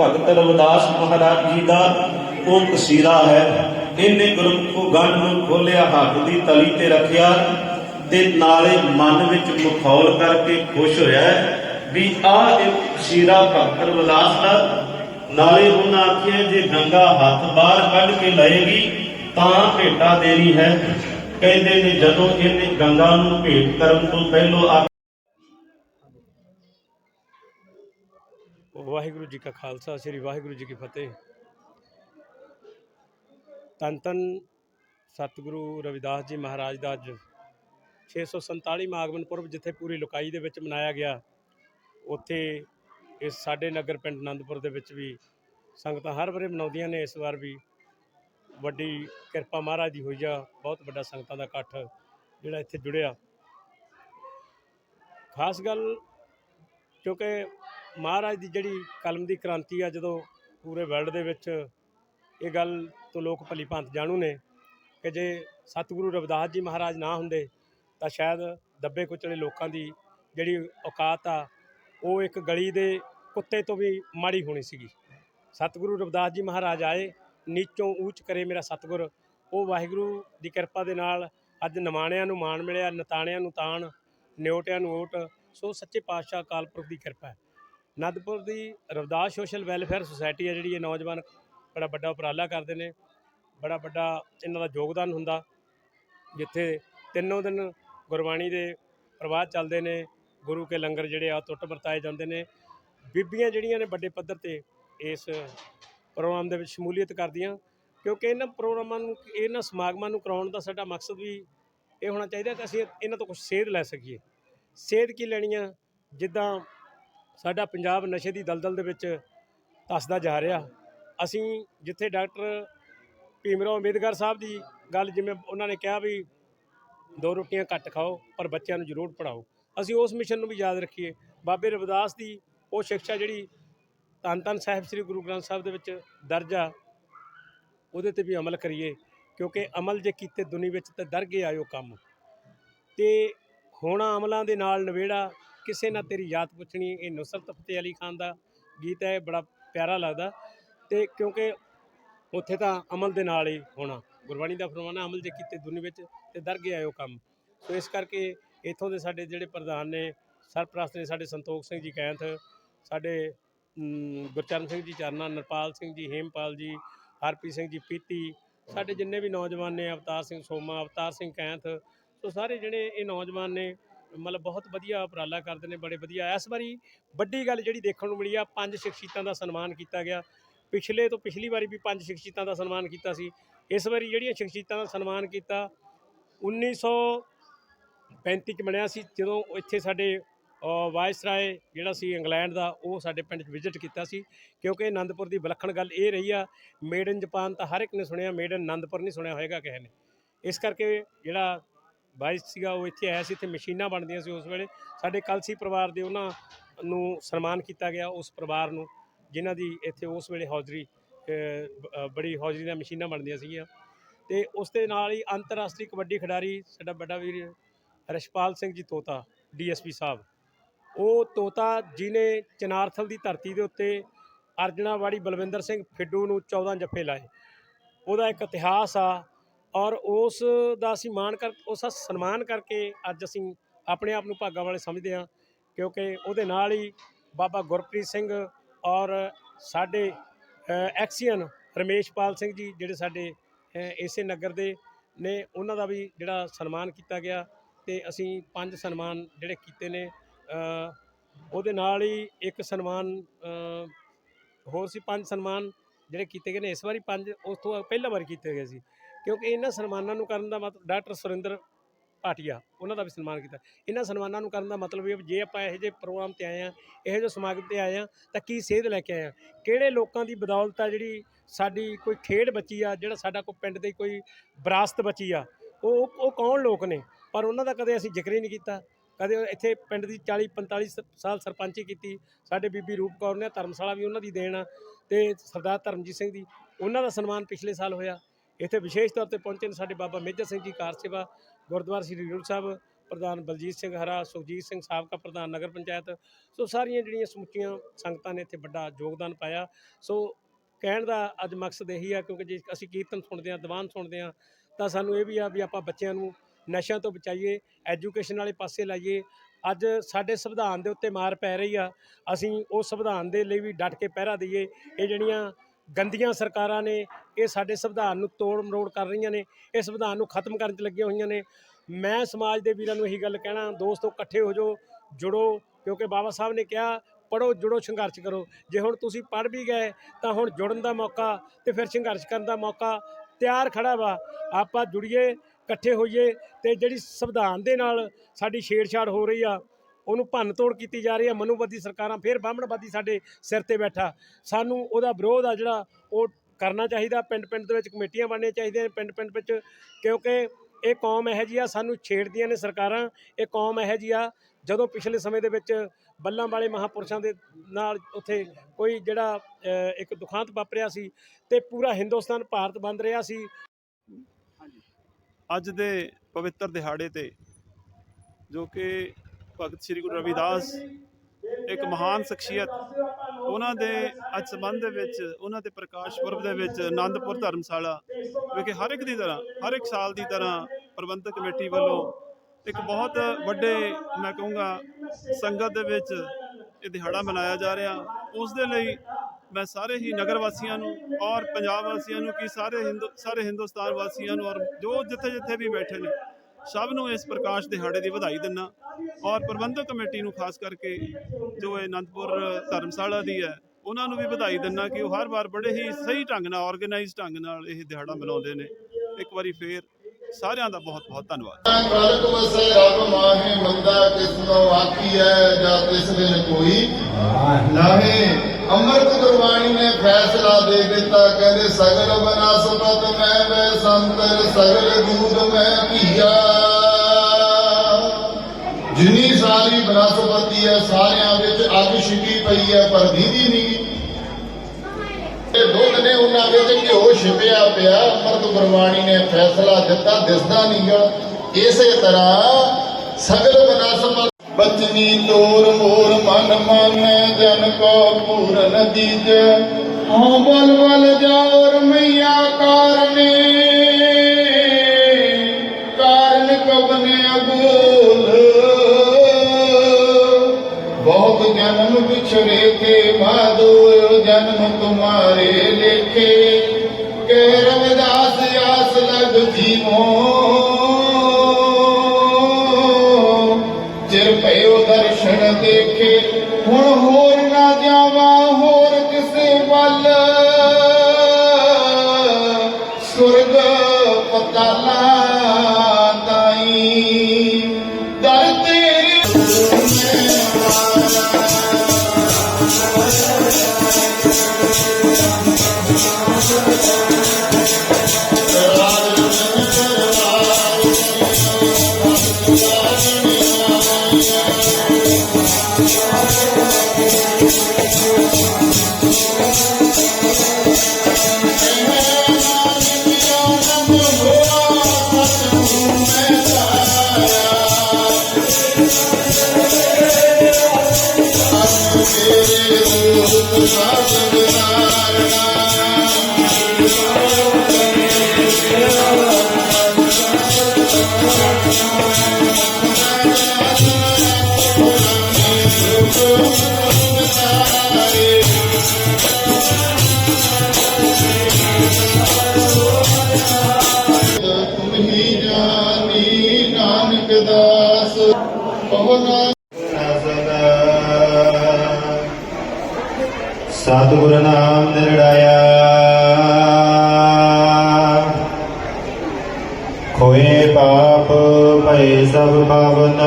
ਭਗਤ ਰਵਿਦਾਸ ਮਹਾਰਾਜ ਜੀ ਦਾ ਉਹ ਕਸੀਰਾ ਹੈ। ਇਹਨੇ ਗੁਰਮੁਖੋ ਗੰਢ ਨੂੰ ਖੋਲਿਆ ਹੱਥ ਦੀ ਤਲੀ ਤੇ ਰੱਖਿਆ ਤੇ ਨਾਲੇ ਮਨ ਵਿੱਚ ਮਖੌਲ ਕਰਕੇ ਖੁਸ਼ ਹੋਇਆ ਵੀ ਆ ਇੱਕ ਕਸੀਰਾ ਭਗਤ ਰਵਿਦਾਸ ਦਾ। ਨਾਲੇ ਉਹਨਾਂ ਆਖਿਆ, ਜੇ ਗੰਗਾ ਹੱਥ ਬਾਹਰ ਕੱਢ ਕੇ ਲਏਗੀ ਤਾਂ ਭੇਟਾ ਦੇਣੀ ਹੈ। ਕਹਿੰਦੇ ਨੇ ਜਦੋਂ ਇਹਨੇ ਗੰਗਾ ਨੂੰ ਭੇਟ ਕਰਨ ਤੋਂ ਪਹਿਲਾਂ ਵਾਹਿਗੁਰੂ ਜੀ ਕਾ ਖਾਲਸਾ, ਸ੍ਰੀ ਵਾਹਿਗੁਰੂ ਜੀ ਕੀ ਫਤਿਹ। ਤਨ ਤਨ ਸਤਿਗੁਰੂ ਰਵਿਦਾਸ ਜੀ ਮਹਾਰਾਜ ਦਾ ਅੱਜ 647 ਆਗਮਨ ਪੁਰਬ ਜਿੱਥੇ ਪੂਰੀ ਲੋਕਾਈ ਦੇ ਵਿੱਚ ਮਨਾਇਆ ਗਿਆ। ਉੱਥੇ ਇਸ ਸਾਡੇ ਨਗਰ ਪਿੰਡ ਆਨੰਦਪੁਰ ਦੇ ਵਿੱਚ ਵੀ ਸੰਗਤਾਂ ਹਰ ਵਾਰੇ ਮਨਾਉਂਦੀਆਂ ਨੇ। ਇਸ ਵਾਰ ਵੀ ਵੱਡੀ ਕਿਰਪਾ ਮਹਾਰਾਜ ਦੀ ਹੋਈ ਆ। ਬਹੁਤ ਵੱਡਾ ਸੰਗਤਾਂ ਦਾ ਇਕੱਠ ਜਿਹੜਾ ਇੱਥੇ ਜੁੜਿਆ। ਖਾਸ ਗੱਲ ਕਿਉਂਕਿ ਮਹਾਰਾਜ ਦੀ ਜਿਹੜੀ ਕਲਮ ਦੀ ਕ੍ਰਾਂਤੀ ਆ ਜਦੋਂ ਪੂਰੇ ਵਰਲਡ ਦੇ ਵਿੱਚ ਇਹ ਗੱਲ ਤੋਂ ਲੋਕ ਭਲੀ ਭਾਂਤ ਜਾਣੂ ਨੇ ਕਿ ਜੇ ਸਤਿਗੁਰੂ ਰਵਿਦਾਸ ਜੀ ਮਹਾਰਾਜ ਨਾ ਹੁੰਦੇ ਤਾਂ ਸ਼ਾਇਦ ਦੱਬੇ ਕੁਚਲੇ ਲੋਕਾਂ ਦੀ ਜਿਹੜੀ ਔਕਾਤ ਆ, ਉਹ ਇੱਕ ਗਲੀ ਦੇ ਕੁੱਤੇ ਤੋਂ ਵੀ ਮਾੜੀ ਹੋਣੀ ਸੀਗੀ। ਸਤਿਗੁਰੂ ਰਵਿਦਾਸ ਜੀ ਮਹਾਰਾਜ ਆਏ, ਨੀਚੋਂ ਊਚ ਕਰੇ ਮੇਰਾ ਸਤਿਗੁਰ, ਉਹ ਵਾਹਿਗੁਰੂ ਦੀ ਕਿਰਪਾ ਦੇ ਨਾਲ ਅੱਜ ਨਿਮਾਣਿਆਂ ਨੂੰ ਮਾਣ ਮਿਲਿਆ, ਨਤਾਣਿਆਂ ਨੂੰ ਤਾਣ ਨਿਉਟਿਆਂ ਨੂੰ ਓਟ, ਸੋ ਸੱਚੇ ਪਾਤਸ਼ਾਹ ਅਕਾਲ ਪੁਰਖ ਦੀ ਕਿਰਪਾ ਹੈ। ਅਨੰਦਪੁਰ ਦੀ ਰਵਦਾਸ ਸੋਸ਼ਲ ਵੈਲਫੇਅਰ ਸੁਸਾਇਟੀ ਹੈ ਜਿਹੜੀ ਇਹ ਨੌਜਵਾਨ ਬੜਾ ਵੱਡਾ ਉਪਰਾਲਾ ਕਰਦੇ ਨੇ, ਬੜਾ ਵੱਡਾ ਇਹਨਾਂ ਦਾ ਯੋਗਦਾਨ ਹੁੰਦਾ। ਜਿੱਥੇ ਤਿੰਨੋਂ ਦਿਨ ਗੁਰਬਾਣੀ ਦੇ ਪ੍ਰਵਾਹ ਚੱਲਦੇ ਨੇ, ਗੁਰੂ ਕੇ ਲੰਗਰ ਜਿਹੜੇ ਆ ਟੁੱਟ ਵਰਤਾਏ ਜਾਂਦੇ ਨੇ। ਬੀਬੀਆਂ ਜਿਹੜੀਆਂ ਨੇ ਵੱਡੇ ਪੱਧਰ ਤੇ ਇਸ ਪ੍ਰੋਗਰਾਮ ਦੇ ਵਿੱਚ ਸ਼ਮੂਲੀਅਤ ਕਰਦੀਆਂ, ਕਿਉਂਕਿ ਇਹਨਾਂ ਪ੍ਰੋਗਰਾਮਾਂ ਨੂੰ, ਇਹਨਾਂ ਸਮਾਗਮਾਂ ਨੂੰ ਕਰਾਉਣ ਦਾ ਸਾਡਾ ਮਕਸਦ ਵੀ ਇਹ ਹੋਣਾ ਚਾਹੀਦਾ ਕਿ ਅਸੀਂ ਇਹਨਾਂ ਤੋਂ ਕੁਝ ਸੇਧ ਲੈ ਸਕੀਏ। ਸੇਧ ਕੀ ਲੈਣੀ ਆ? ਜਿੱਦਾਂ ਸਾਡਾ ਪੰਜਾਬ ਨਸ਼ੇ ਦੀ ਦਲਦਲ ਦੇ ਵਿੱਚ ਤਸਦਾ ਜਾ ਰਿਹਾ। ਅਸੀਂ ਜਿੱਥੇ ਡਾਕਟਰ ਭੀਮਰਾਓ ਅੰਬੇਦਕਰ ਸਾਹਿਬ ਦੀ ਗੱਲ ਜਿਵੇਂ ਉਹਨਾਂ ਨੇ ਕਿਹਾ ਵੀ ਦੋ ਰੋਟੀਆਂ ਘੱਟ ਖਾਓ, ਪਰ ਬੱਚਿਆਂ ਨੂੰ ਜ਼ਰੂਰ ਪੜਾਓ ਅਸੀਂ ਉਸ ਮਿਸ਼ਨ ਨੂੰ ਵੀ ਯਾਦ ਰੱਖੀਏ। ਬਾਬੇ ਰਵਿਦਾਸ ਦੀ ਉਹ ਸਿੱਖਿਆ ਜਿਹੜੀ ਧੰਨ ਧੰਨ ਸਾਹਿਬ ਸ੍ਰੀ ਗੁਰੂ ਗ੍ਰੰਥ ਸਾਹਿਬ ਦੇ ਵਿੱਚ ਦਰਜ ਆ ਉਹਦੇ ਤੇ ਵੀ ਅਮਲ ਕਰੀਏ, ਕਿਉਂਕਿ ਅਮਲ ਜੇ ਕੀਤੇ ਦੁਨੀ ਵਿੱਚ ਤੇ ਦਰਗੇ ਆਇਓ ਕੰਮ। ਤੇ ਹੋਣਾ ਅਮਲਾਂ ਦੇ ਨਾਲ ਨਵੇੜਾ ਕਿਸੇ ਨਾ ਤੇਰੀ ਯਾਦ ਪੁੱਛਣੀ, ਇਹ ਨੁਸਰਤ ਫਤਿਹ ਅਲੀ ਖਾਨ ਦਾ ਗੀਤ ਹੈ ਬੜਾ ਪਿਆਰਾ ਲੱਗਦਾ। ਤੇ ਕਿਉਂਕਿ ਉੱਥੇ ਤਾਂ ਅਮਲ ਦੇ ਨਾਲ ਹੀ ਹੋਣਾ, ਗੁਰਬਾਣੀ ਦਾ ਫਰਮਾਨਾ ਅਮਲ ਜੇ ਕੀਤੇ ਦੁਨੀ ਵਿੱਚ ਤੇ ਦਰਗੇ ਉਹ ਕੰਮ। ਸੋ ਇਸ ਕਰਕੇ ਇੱਥੋਂ ਦੇ ਸਾਡੇ ਜਿਹੜੇ ਪ੍ਰਧਾਨ ਨੇ, ਸਰਪ੍ਰਸਤ ਨੇ ਸਾਡੇ ਸੰਤੋਖ ਸਿੰਘ ਜੀ ਕੈਂਥ, ਸਾਡੇ ਗੁਰਚਰਨ ਸਿੰਘ ਜੀ ਚਰਨਾ, ਨਰਪਾਲ ਸਿੰਘ ਜੀ, ਹੇਮਪਾਲ ਜੀ, ਹਰਪ੍ਰੀਤ ਸਿੰਘ ਜੀ, ਪੀਤੀ, ਸਾਡੇ ਜਿੰਨੇ ਵੀ ਨੌਜਵਾਨ ਨੇ, ਅਵਤਾਰ ਸਿੰਘ ਸੋਮਾ, ਅਵਤਾਰ ਸਿੰਘ ਕੈਂਥ, ਸੋ ਸਾਰੇ ਜਿਹੜੇ ਇਹ ਨੌਜਵਾਨ ਨੇ ਮਤਲਬ ਬਹੁਤ ਵਧੀਆ ਉਪਰਾਲਾ ਕਰਦੇ ਨੇ, ਬੜੇ ਵਧੀਆ। ਇਸ ਵਾਰੀ ਵੱਡੀ ਗੱਲ ਜਿਹੜੀ ਦੇਖਣ ਨੂੰ ਮਿਲੀ ਆ, ਪੰਜ ਸ਼ਖਸੀਅਤਾਂ ਦਾ ਸਨਮਾਨ ਕੀਤਾ ਗਿਆ। ਪਿਛਲੇ ਤੋਂ ਪਿਛਲੀ ਵਾਰੀ ਵੀ ਪੰਜ ਸ਼ਖਸੀਅਤਾਂ ਦਾ ਸਨਮਾਨ ਕੀਤਾ ਸੀ। ਇਸ ਵਾਰੀ ਜਿਹੜੀਆਂ ਸ਼ਖਸੀਅਤਾਂ ਦਾ ਸਨਮਾਨ ਕੀਤਾ 1935 ਚ ਬਣਿਆ ਸੀ। ਜਦੋਂ ਇੱਥੇ ਸਾਡੇ ਵਾਇਸਰਾਏ ਜਿਹੜਾ ਸੀ ਇੰਗਲੈਂਡ ਦਾ, ਉਹ ਸਾਡੇ ਪਿੰਡ 'ਚ ਵਿਜ਼ਿਟ ਕੀਤਾ ਸੀ। ਕਿਉਂਕਿ ਆਨੰਦਪੁਰ ਦੀ ਵਿਲੱਖਣ ਗੱਲ ਇਹ ਰਹੀ ਆ, ਮੇਡ ਇਨ ਜਾਪਾਨ ਤਾਂ ਹਰ ਇੱਕ ਨੇ ਸੁਣਿਆ, ਮੇਡ ਇਨ ਆਨੰਦਪੁਰ ਨਹੀਂ ਸੁਣਿਆ ਹੋਏਗਾ ਕਿਸੇ ਨੇ। ਇਸ ਕਰਕੇ ਜਿਹੜਾ ਵਾਇਸ ਸੀਗਾ, ਉਹ ਇੱਥੇ ਆਇਆ ਸੀ, ਇੱਥੇ ਮਸ਼ੀਨਾਂ ਬਣਦੀਆਂ ਸੀ ਉਸ ਵੇਲੇ। ਸਾਡੇ ਕਲਸੀ ਪਰਿਵਾਰ ਦੇ ਉਹਨਾਂ ਨੂੰ ਸਨਮਾਨ ਕੀਤਾ ਗਿਆ ਉਸ ਪਰਿਵਾਰ ਨੂੰ, ਜਿਨ੍ਹਾਂ ਦੀ ਇੱਥੇ ਉਸ ਵੇਲੇ ਹੌਜ਼ਰੀ ਬੜੀ ਹੌਜ਼ਰੀ ਦੀਆਂ ਮਸ਼ੀਨਾਂ ਬਣਦੀਆਂ ਸੀਗੀਆਂ। ਤੇ ਉਸ ਦੇ ਨਾਲ ਹੀ ਅੰਤਰਰਾਸ਼ਟਰੀ ਕਬੱਡੀ ਖਿਡਾਰੀ ਸਾਡਾ ਵੱਡਾ ਵੀਰ ਰਸ਼ਪਾਲ ਸਿੰਘ ਜੀ ਤੋਤਾ, ਡੀਐਸਪੀ ਸਾਹਿਬ। ਉਹ ਤੋਤਾ ਜਿਨੇ ਚਨਾਰਥਲ ਦੀ ਧਰਤੀ ਦੇ ਉੱਤੇ ਅਰਜਨਾਵਾੜੀ ਬਲਵਿੰਦਰ ਸਿੰਘ ਫਿੱਡੂ ਨੂੰ 14 ਜੱਫੇ ਲਾਏ। ਉਹਦਾ ਇੱਕ ਇਤਿਹਾਸ ਆ ਔਰ ਉਸ ਦਾ ਅਸੀਂ ਮਾਣ ਕਰ ਉਸ ਦਾ ਸਨਮਾਨ ਕਰਕੇ ਅੱਜ ਅਸੀਂ ਆਪਣੇ ਆਪ ਨੂੰ ਭਾਗਾਂ ਵਾਲੇ ਸਮਝਦੇ ਹਾਂ ਕਿਉਂਕਿ ਉਹਦੇ ਨਾਲ ਹੀ ਬਾਬਾ ਗੁਰਪ੍ਰੀਤ ਸਿੰਘ ਔਰ ਸਾਡੇ ਅ, ਐਕਸੀਅਨ ਰਮੇਸ਼ਪਾਲ ਸਿੰਘ ਜੀ ਜਿਹੜੇ ਸਾਡੇ ਇਸੇ ਨਗਰ ਦੇ ਨੇ ਉਹਨਾਂ ਦਾ ਵੀ ਜਿਹੜਾ ਸਨਮਾਨ ਕੀਤਾ ਗਿਆ ਤੇ ਅਸੀਂ ਪੰਜ ਸਨਮਾਨ ਜਿਹੜੇ ਕੀਤੇ ਨੇ ਉਹਦੇ ਨਾਲ ਹੀ ਇੱਕ ਸਨਮਾਨ ਹੋਰ ਸੀ ਪੰਜ ਸਨਮਾਨ ਜਿਹੜੇ ਕੀਤੇ ਗਏ ਨੇ ਇਸ ਵਾਰੀ ਪੰਜ ਉਸ ਤੋਂ ਪਹਿਲਾਂ ਵਾਰ ਕੀਤੇ ਗਏ ਸੀ। ਕਿਉਂਕਿ ਇਹਨਾਂ ਸਨਮਾਨਾਂ ਨੂੰ ਕਰਨ ਦਾ ਮਤਲਬ ਡਾਕਟਰ ਸੁਰਿੰਦਰ ਭਾਟੀਆ, ਉਹਨਾਂ ਦਾ ਵੀ ਸਨਮਾਨ ਕੀਤਾ। ਇਹਨਾਂ ਸਨਮਾਨਾਂ ਨੂੰ ਕਰਨ ਦਾ ਮਤਲਬ ਇਹ ਵੀ ਜੇ ਆਪਾਂ ਇਹੋ ਜਿਹੇ ਪ੍ਰੋਗਰਾਮ ਤੇ ਆਏ ਆ ਇਹੋ ਜਿਹੇ ਸਮਾਗਮ ਤੇ ਆਏ ਆ ਤਾਂ ਕੀ ਸੇਧ ਲੈ ਕੇ ਆਏ ਆ ਕਿਹੜੇ ਲੋਕਾਂ ਦੀ ਬਦੌਲਤ ਆ ਜਿਹੜੀ ਸਾਡੀ ਕੋਈ ਖੇਡ ਬਚੀ ਆ, ਜਿਹੜਾ ਸਾਡਾ ਕੋਈ ਪਿੰਡ ਦੀ ਕੋਈ ਵਿਰਾਸਤ ਬਚੀ ਆ, ਉਹ ਉਹ ਕੌਣ ਲੋਕ ਨੇ? ਪਰ ਉਹਨਾਂ ਦਾ ਕਦੇ ਅਸੀਂ ਜ਼ਿਕਰ ਹੀ ਨਹੀਂ ਕੀਤਾ। ਕਦੇ ਇੱਥੇ ਪਿੰਡ ਦੀ 40 45 ਸ- ਸਾਲ ਸਰਪੰਚੀ ਕੀਤੀ, ਸਾਡੇ ਬੀਬੀ ਰੂਪ ਕੌਰ ਨੇ ਧਰਮਸ਼ਾਲਾ ਵੀ ਉਹਨਾਂ ਦੀ ਦੇਣ ਆ, ਤੇ ਸਰਦਾਰ ਧਰਮਜੀਤ ਸਿੰਘ ਦੀ, ਉਹਨਾਂ ਦਾ ਸਨਮਾਨ ਪਿਛਲੇ ਸਾਲ ਹੋਇਆ। ਇੱਥੇ ਵਿਸ਼ੇਸ਼ ਤੌਰ ਤੇ ਪਹੁੰਚੇ ਨੇ ਸਾਡੇ ਬਾਬਾ ਮੇਜਰ ਸਿੰਘ ਜੀ ਕਾਰ ਸੇਵਾ, ਗੁਰਦੁਆਰਾ ਸ੍ਰੀ ਰੂਲ ਸਾਹਿਬ, ਪ੍ਰਧਾਨ ਬਲਜੀਤ ਸਿੰਘ ਹਰਾ, ਸੁਖਜੀਤ ਸਿੰਘ ਸਾਬਕਾ ਪ੍ਰਧਾਨ ਨਗਰ ਪੰਚਾਇਤ। ਸੋ ਸਾਰੀਆਂ ਜਿਹੜੀਆਂ ਸਮੁੱਚੀਆਂ ਸੰਗਤਾਂ ਨੇ ਇੱਥੇ ਵੱਡਾ ਯੋਗਦਾਨ ਪਾਇਆ। ਸੋ ਕਹਿਣ ਦਾ ਅੱਜ ਮਕਸਦ ਇਹੀ ਆ, ਕਿਉਂਕਿ ਜੇ ਅਸੀਂ ਕੀਰਤਨ ਸੁਣਦੇ ਹਾਂ, ਦੀਵਾਨ ਸੁਣਦੇ ਹਾਂ, ਤਾਂ ਸਾਨੂੰ ਇਹ ਵੀ ਆ ਵੀ ਆਪਾਂ ਬੱਚਿਆਂ ਨੂੰ ਨਸ਼ਿਆਂ ਤੋਂ ਬਚਾਈਏ, ਐਜੂਕੇਸ਼ਨ ਵਾਲੇ ਪਾਸੇ ਲਾਈਏ। ਅੱਜ ਸਾਡੇ ਸੰਵਿਧਾਨ ਦੇ ਉੱਤੇ ਮਾਰ ਪੈ ਰਹੀ ਆ। ਅਸੀਂ ਉਸ ਸੰਵਿਧਾਨ ਦੇ ਲਈ ਵੀ ਡਟ ਕੇ ਪਹਿਰਾ ਦਈਏ। ਇਹ ਜਿਹੜੀਆਂ ਗੰਦੀਆਂ ਸਰਕਾਰਾਂ ਨੇ, ਇਹ ਸਾਡੇ ਸੰਵਿਧਾਨ ਨੂੰ ਤੋੜ ਮਰੋੜ ਕਰ ਰਹੀਆਂ ਨੇ, ਇਹ ਸੰਵਿਧਾਨ ਨੂੰ ਖਤਮ ਕਰਨ 'ਚ ਲੱਗੀਆਂ ਹੋਈਆਂ ਨੇ। ਮੈਂ ਸਮਾਜ ਦੇ ਵੀਰਾਂ ਨੂੰ ਇਹੀ ਗੱਲ ਕਹਿਣਾ, ਦੋਸਤੋ ਇਕੱਠੇ ਹੋ ਜਾਓ, ਜੁੜੋ, ਕਿਉਂਕਿ ਬਾਬਾ ਸਾਹਿਬ ਨੇ ਕਿਹਾ ਪੜੋ ਜੁੜੋ, ਸੰਘਰਸ਼ ਕਰੋ। ਜੇ ਹੁਣ ਤੁਸੀਂ ਪੜ ਵੀ ਗਏ, ਤਾਂ ਹੁਣ ਜੁੜਨ ਦਾ ਮੌਕਾ ਤੇ ਫਿਰ ਸੰਘਰਸ਼ ਕਰਨ ਦਾ ਮੌਕਾ ਤਿਆਰ ਖੜਾ ਵਾ। ਆਪਾਂ ਜੁੜੀਏ, ਇਕੱਠੇ ਹੋਈਏ ਤੇ ਜਿਹੜੀ ਸੰਵਿਧਾਨ ਦੇ ਨਾਲ ਸਾਡੀ ਛੇੜਛਾੜ ਹੋ ਰਹੀ ਆ ਉਹਨੂੰ ਭੰਨ ਤੋੜ ਕੀਤੀ ਜਾ ਰਹੀ ਹੈ ਮਨੂਵਾਦੀ ਸਰਕਾਰਾਂ ਫਿਰ ਬਾਹਮਣਵਾਦੀ ਸਾਡੇ ਸਿਰ ਤੇ ਬੈਠਾ। ਸਾਨੂੰ ਉਹਦਾ ਵਿਰੋਧ ਆ ਜਿਹੜਾ, ਉਹ ਕਰਨਾ ਚਾਹੀਦਾ ਪਿੰਡ ਪਿੰਡ ਦੇ ਵਿੱਚ ਕਮੇਟੀਆਂ ਬਣਨੀਆਂ ਚਾਹੀਦੀਆਂ ਨੇ ਪਿੰਡ ਪਿੰਡ ਵਿੱਚ, ਕਿਉਂਕਿ ਇਹ ਕੌਮ ਇਹੋ ਜਿਹੀ ਆ, ਸਾਨੂੰ ਛੇੜਦੀਆਂ ਨੇ ਸਰਕਾਰਾਂ, ਇਹ ਕੌਮ ਇਹੋ ਜਿਹੀ ਆ, ਜਦੋਂ ਪਿਛਲੇ ਸਮੇਂ ਦੇ ਵਿੱਚ ਬੱਲਾਂ ਵਾਲੇ ਮਹਾਪੁਰਸ਼ਾਂ ਦੇ ਨਾਲ ਉੱਥੇ ਕੋਈ ਜਿਹੜਾ ਇੱਕ ਦੁਖਾਂਤ ਵਾਪਰਿਆ ਸੀ ਤੇ ਪੂਰਾ ਹਿੰਦੁਸਤਾਨ ਭਾਰਤ ਬੰਦ ਰਿਹਾ ਸੀ। ਅੱਜ ਦੇ ਪਵਿੱਤਰ ਦਿਹਾੜੇ ਤੇ ਜੋ ਕਿ ਭਗਤ ਸ੍ਰੀ ਗੁਰੂ ਰਵਿਦਾਸ ਇੱਕ ਮਹਾਨ ਸ਼ਖਸੀਅਤ, ਉਹਨਾਂ ਦੇ ਅੱਜ ਸੰਬੰਧ ਦੇ ਵਿੱਚ, ਉਹਨਾਂ ਦੇ ਪ੍ਰਕਾਸ਼ ਪੁਰਬ ਦੇ ਵਿੱਚ ਆਨੰਦਪੁਰ ਧਰਮਸ਼ਾਲਾ ਵਿਖੇ ਹਰ ਇੱਕ ਦੀ ਤਰ੍ਹਾਂ, ਹਰ ਇੱਕ ਸਾਲ ਦੀ ਤਰ੍ਹਾਂ ਪ੍ਰਬੰਧਕ ਕਮੇਟੀ ਵੱਲੋਂ ਇੱਕ ਬਹੁਤ ਵੱਡੇ, ਮੈਂ ਕਹੂੰਗਾ, ਸੰਗਤ ਦੇ ਵਿੱਚ ਇਹ ਦਿਹਾੜਾ ਮਨਾਇਆ ਜਾ ਰਿਹਾ। ਉਸ ਦੇ ਲਈ ਮੈਂ ਸਾਰੇ ਹੀ ਨਗਰ ਵਾਸੀਆਂ ਨੂੰ ਔਰ ਪੰਜਾਬ ਵਾਸੀਆਂ ਨੂੰ ਕਿ ਸਾਰੇ ਹਿੰਦੂ, ਸਾਰੇ ਹਿੰਦੁਸਤਾਨ ਵਾਸੀਆਂ ਨੂੰ ਔਰ ਜੋ ਜਿੱਥੇ ਜਿੱਥੇ ਵੀ ਬੈਠੇ ਨੇ ਸਭ ਨੂੰ ਇਸ ਪ੍ਰਕਾਸ਼ ਦਿਹਾੜੇ ਦੀ ਵਧਾਈ ਦਿੰਦਾ ਔਰ ਪ੍ਰਬੰਧਕ ਕਮੇਟੀ ਨੂੰ ਖਾਸ ਕਰਕੇ ਜੋ ਇਹ ਅਨੰਦਪੁਰ ਧਰਮਸ਼ਾਲਾ ਦੀ ਹੈ ਉਹਨਾਂ ਨੂੰ ਵੀ ਵਧਾਈ ਦਿੰਦਾ ਕਿ ਉਹ ਹਰ ਵਾਰ ਬੜੇ ਹੀ ਸਹੀ ਢੰਗ ਨਾਲ ਆਰਗੇਨਾਈਜ਼ ਢੰਗ ਨਾਲ ਇਹ ਦਿਹਾੜਾ ਮਨਾਉਂਦੇ ਨੇ। ਇੱਕ ਵਾਰੀ ਫੇਰ ਸਾਰਿਆਂ ਦਾ ਬਹੁਤ ਬਹੁਤ ਧੰਨਵਾਦ। ਕਲਕ ਵਸੈ ਰਬ ਮਾਹੇ ਮੰਦਾ ਕਿਸਨੋ ਆਖੀਐ ਜਾਂ ਤਿਸ ਦਿਨ ਕੋਈ? ਨਾਹੀ। ਅੰਮ੍ਰਿਤ ਗੁਰਬਾਣੀ ਨੇ ਫੈਸਲਾ ਦੇ ਦਿੱਤਾ, ਕਹਿੰਦੇ, ਸਗਲ ਬਨਸਪਤ ਮੈਂ ਵੈ ਸੰਤਰ ਸਗਲ ਦੂਤ ਮੈਂ ਕੀਆ ਜਿੰਨੀ ਸਾਰੀ ਬਨਸਪਤੀ ਹੈ, ਸਾਰਿਆਂ ਵਿੱਚ ਅੱਗ ਛਿਪੀ ਪਈ ਹੈ, ਪਰ ਦੀਦੀ ਨਹੀਂ। ਇਹ ਦੁੱਧ ਨੇ ਉਹਨਾਂ ਵਿੱਚ ਘਿਓ ਛਿਪਿਆ ਪਿਆ, ਅੰਮ੍ਰਿਤ ਗੁਰਬਾਣੀ ਨੇ ਫੈਸਲਾ ਦਿੱਤਾ, ਦਿਸਦਾ ਨਹੀਂਗਾ ਇਸੇ ਤਰ੍ਹਾਂ ਸਗਲ ਬਨਸਪਤ ਬਚਨੀ ਤੋਰ ਮੋਰ ਮਨ ਮਾਨੈ ਜਨ ਕੋ ਪੂਰਨ ਦੀਜ। ਹਉ ਬਲ ਬਲ ਜਾਉਰ ਮਈਆ ਕਾਰਨੇ। ਕਾਰਨ ਕਬਨੇ ਅਬੋਲ ਬਹੁਤ ਜਨਮ ਪਿਛੜੇ ਕੇ ਮਾਦੋ ਜਨਮ ਤੁਮਾਰੇ ਲੇਖੇ। ਕਹਿ ਰਵਿਦਾਸ ਆਸ ਲਗ ਜੀਵੋ। আল্লাহ ਸਤਿਗੁਰ ਨਾਮ ਨਿਰੜਾਇਆ। ਖੋਏ ਪਾਪ, ਭਏ ਸਭ ਪਾਵਨ।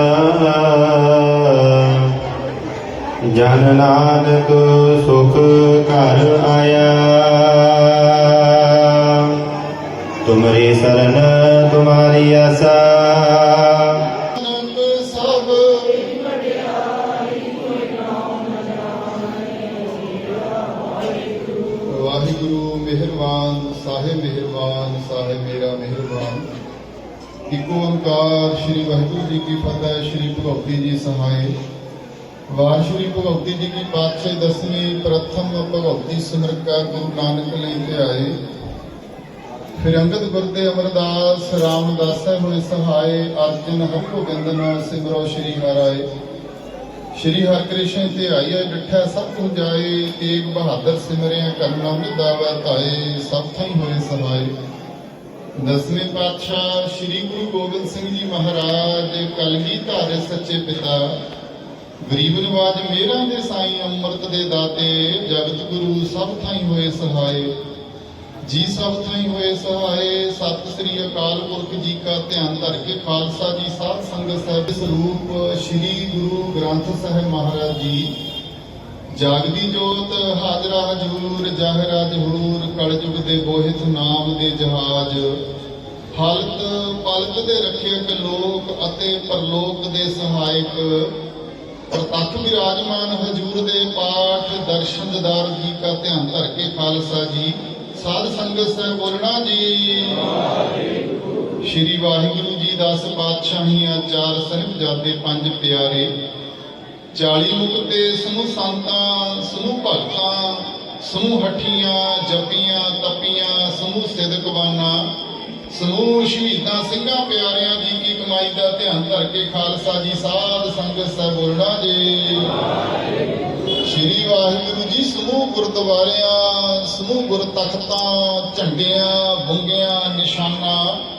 ਜਨ ਨਾਨਕ ਸੁਖ ਘਰ ਆਇਆ। ਤੁਮਰੀ ਸਰਨ, ਤੁਮਾਰੀ ਆਸਾ। ਓੰਕਾਰ ਸ੍ਰੀ ਵਾਹਿਗੁਰੂ ਜੀ ਕੀ ਫਤਿਹ, ਸ੍ਰੀ ਭਗਵਤੀ ਜੀ ਵਾਰ ਸ੍ਰੀ ਭਗਵਤੀ ਜੀ ਕੀ ਪਾਤਸ਼ਾਹੀ, ਦਸਵੀਂ ਪ੍ਰਥਮ ਭਗਵਤੀ ਸਿਮਰ ਕਰ ਗੁਰੂ ਨਾਨਕ ਲਈ ਤੇ ਆਏ। ਫਿਰ ਅੰਗਦ ਗੁਰਦੇ ਅਮਰਦਾਸ ਰਾਮਦਾਸ ਹੋਏ ਸਹਾਏ, ਅਰਜਨ ਹਰਿ ਗੋਬਿੰਦ ਸਿਮਰੋ ਸ੍ਰੀ ਹਰਾਏ ਸ਼੍ਰੀ ਹਰਿਕ੍ਰਿਸ਼ਨ ਤੇ ਆਈਏ ਡਿਠਾ ਸਭ ਤੋਂ ਜਾਏ, ਤੇਗ ਬਹਾਦਰ ਸਿਮਰਿਆ ਕਰਨਾ ਮਿਦਾਵਾ ਤਾਏ ਸਭ ਥਾਈ ਹੋਏ ਸਹਾਏ ਦਸਵੇਂ ਪਾਤਸ਼ਾਹ ਸ੍ਰੀ ਗੁਰੂ ਗੋਬਿੰਦ ਸਿੰਘ ਜੀ ਮਹਾਰਾਜ ਕਲਗੀ ਧਾਰੇ ਸੱਚੇ ਪਿਤਾ, ਗਰੀਬ ਨਵਾਜ ਮੇਰਾਂ ਦੇ ਸਾਈਂ ਅੰਮ੍ਰਿਤ ਦੇ ਦਾਤੇ, ਜਗਤ ਗੁਰੂ ਸਭ ਥਾਈ ਹੋਏ ਸਹਾਇ ਜੀ ਸਭ ਥਾਈ ਹੋਏ ਸਹਾਇ ਸਤਿ ਸ੍ਰੀ ਅਕਾਲ ਪੁਰਖ ਜੀ ਕਾ ਧਿਆਨ ਧਰ ਕੇ ਖਾਲਸਾ ਜੀ, ਸਾਧ ਸੰਗਤ ਸਾਹਿਬ ਸਰੂਪ ਸ੍ਰੀ ਗੁਰੂ ਗ੍ਰੰਥ ਸਾਹਿਬ ਮਹਾਰਾਜ ਜੀ। ਜਾਗਦੀ ਜੋਤ ਹਾਜ਼ਰਾ ਹਜੂਰ ਜਾਹਿਰਾ ਜਹੂਰ ਕਲਯੁਗ ਦੇ ਬੋਹਿਤ ਨਾਮ ਦੇ ਜਹਾਜ। ਹਾਲਤ ਪਲਕ ਦੇ ਰੱਖਿਅਕ ਲੋਕ ਅਤੇ ਪਰਲੋਕ ਦੇ ਸਹਾਇਕ। ਪ੍ਰਤੱਖ ਵਿਰਾਜਮਾਨ ਹਜੂਰ ਦੇ ਪਾਠ, ਦਰਸ਼ਨ, ਦਿਦਾਰ ਜੀ ਕਾ ਧਿਆਨ ਧਰ ਕੇ ਖਾਲਸਾ ਜੀ। ਸਾਧ ਸੰਗਤ ਸਹਿ ਬੋਲਣਾ ਜੀ। ਸ਼੍ਰੀ ਵਾਹਿਗੁਰੂ ਜੀ ਦਸ ਪਾਤਸ਼ਾਹੀਆਂ ਚਾਰ ਸਾਹਿਬਜ਼ਾਦੇ ਪੰਜ ਪਿਆਰੇ। 40 ਮੁਖ ਸਮੂਹ ਸੰਤਾਂ ਸਮੂਹ ਭਗਤਾਂ, ਸਮੂਹ ਹੱਠੀਆਂ, ਜਪੀਆਂ, ਤਪੀਆਂ, ਸਮੂਹ ਸਿਦਕਵਾਨਾ ਸਮੂਹ ਸ਼ਹੀਦਾਂ ਸਿੰਘਾਂ ਪਿਆਰਿਆਂ ਜੀ ਕੀ ਕਮਾਈ ਦਾ ਧਿਆਨ ਧਰ ਕੇ ਖਾਲਸਾ ਜੀ, ਸਾਧ ਸੰਗਤ ਸਹਿ ਬੋਲਣਾ ਜੀ। ਸ਼੍ਰੀ ਵਾਹਿਗੁਰੂ ਜੀ, ਸਮੂਹ ਗੁਰਦੁਆਰਿਆਂ, ਸਮੂਹ ਗੁਰ ਤਖਤਾਂ ਝੰਡਿਆਂ, ਬੁੰਗਿਆਂ, ਨਿਸ਼ਾਨਾਂ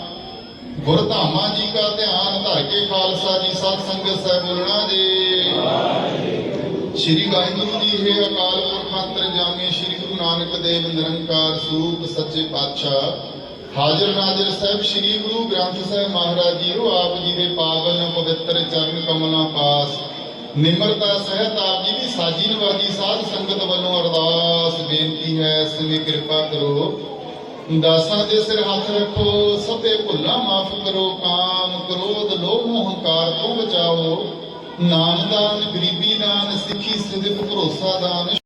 ਗੁਰਧਾਮਾਂ ਜੀ ਦਾ ਧਿਆਨ ਧਰ ਕੇ ਖਾਲਸਾ ਜੀ ਸਤ ਸੰਗਤ ਸਹਿ ਜੀ। ਸ਼੍ਰੀ ਵਾਹਿਗੁਰੂ ਜੀ ਹੈ ਅਕਾਲ ਪੁਰਖ ਅੰਤਰਜਾਮੀ, ਸ਼੍ਰੀ ਗੁਰੂ ਨਾਨਕ ਦੇਵ ਨਿਰੰਕਾਰ ਸਰੂਪ ਸੱਚੇ ਪਾਤਸ਼ਾਹ। ਹਾਜ਼ਰ ਨਾਜ਼ਰ ਸਾਹਿਬ, ਸ਼੍ਰੀ ਗੁਰੂ ਗ੍ਰੰਥ ਸਾਹਿਬ ਮਹਾਰਾਜ ਜੀ ਉਹ ਆਪ ਜੀ ਦੇ ਪਾਵਨ ਪਵਿੱਤਰ ਚਰਨ ਕਮਲਾਂ ਪਾਸ। ਨਿਮਰਤਾ ਸਹਿਤ ਆਪ ਜੀ ਦੀ ਸਾਜੀ ਨਵਾਜੀ ਸਾਧ ਸੰਗਤ ਵੱਲੋਂ ਅਰਦਾਸ, ਬੇਨਤੀ ਹੈ ਸਮੇ ਕਿਰਪਾ ਕਰੋ। ਦਾਸਾਂ ਦੇ ਸਿਰ ਹੱਥ ਰੱਖੋ, ਸਭੇ ਭੁੱਲਾਂ ਮਾਫ ਕਰੋ, ਕਾਮ ਕ੍ਰੋਧ, ਲੋਭ ਮੋਹ ਹੰਕਾਰ ਤੋਂ ਬਚਾਓ। ਨਾਮ ਦਾਨ, ਗਰੀਬੀ ਦਾਨ, ਸਿੱਖੀ ਸਿਦਕ ਭਰੋਸਾ ਦਾਨ